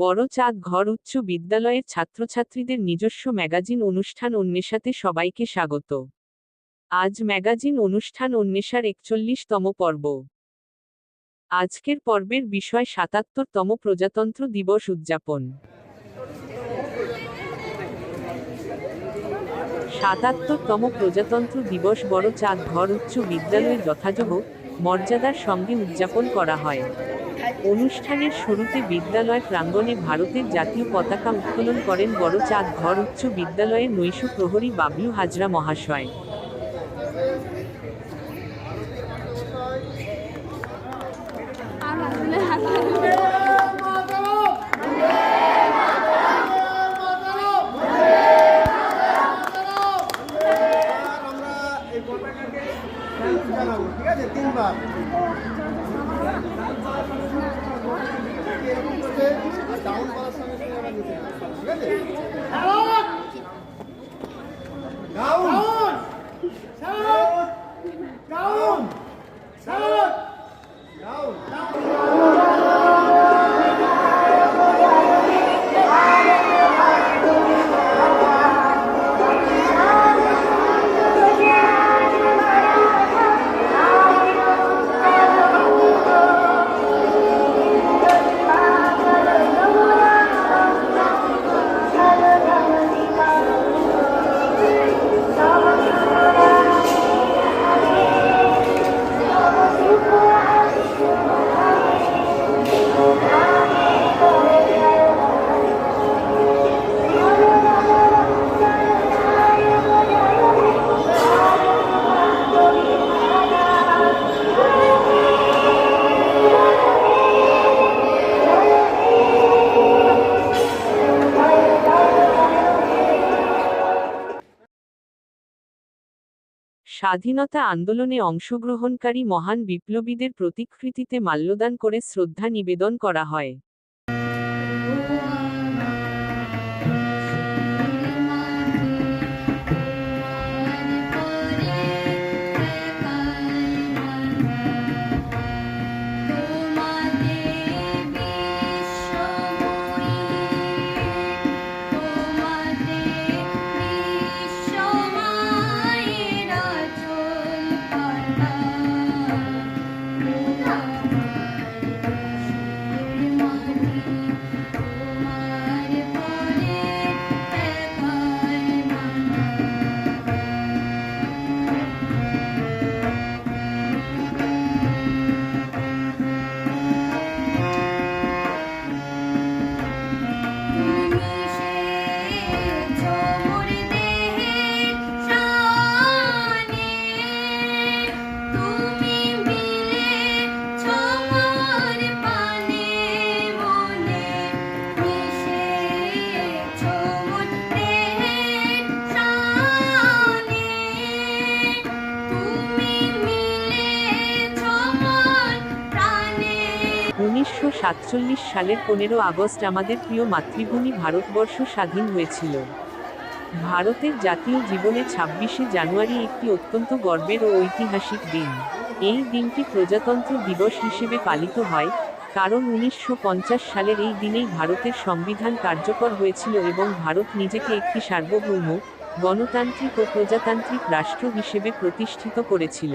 বড় চাঁদ ঘর উচ্চ বিদ্যালয়ের ছাত্রছাত্রীদের নিজস্ব ম্যাগাজিন অনুষ্ঠান অন্বেষাতে সবাইকে স্বাগত। আজ ম্যাগাজিন অনুষ্ঠান অন্বেষার একচল্লিশতম পর্ব। আজকের পর্বের বিষয় সাতাত্তরতম প্রজাতন্ত্র দিবস উদযাপন। সাতাত্তরতম প্রজাতন্ত্র দিবস বড় চাঁদ ঘর উচ্চ বিদ্যালয়ে যথাযোগ্য মর্যাদার সঙ্গে উদযাপন করা হয়। অনুষ্ঠানের শুরুতে বিদ্যালয় প্রাঙ্গণে ভারতের জাতীয় পতাকা উত্তোলন করেন বড় চাঁদ ঘর উচ্চ বিদ্যালয়ের নৈশ প্রহরী বাবলু হাজরা মহাশয়। ঠিক আছে? তিনবার। ডাউন স্বাধীনতা আন্দোলনে অংশগ্রহণকারী মহান বিপ্লবীদের প্রতিকৃতিতে মাল্যদান করে শ্রদ্ধা নিবেদন করা হয়। সাতচল্লিশ সালের পনেরো আগস্ট আমাদের প্রিয় মাতৃভূমি ভারতবর্ষ স্বাধীন হয়েছিল। ভারতের জাতীয় জীবনে ছাব্বিশে জানুয়ারি একটি অত্যন্ত গর্বের ও ঐতিহাসিক দিন। এই দিনটি প্রজাতন্ত্র দিবস হিসেবে পালিত হয়, কারণ উনিশশো পঞ্চাশ সালের এই দিনেই ভারতের সংবিধান কার্যকর হয়েছিল এবং ভারত নিজেকে একটি সার্বভৌম, গণতান্ত্রিক ও প্রজাতান্ত্রিক রাষ্ট্র হিসেবে প্রতিষ্ঠিত করেছিল।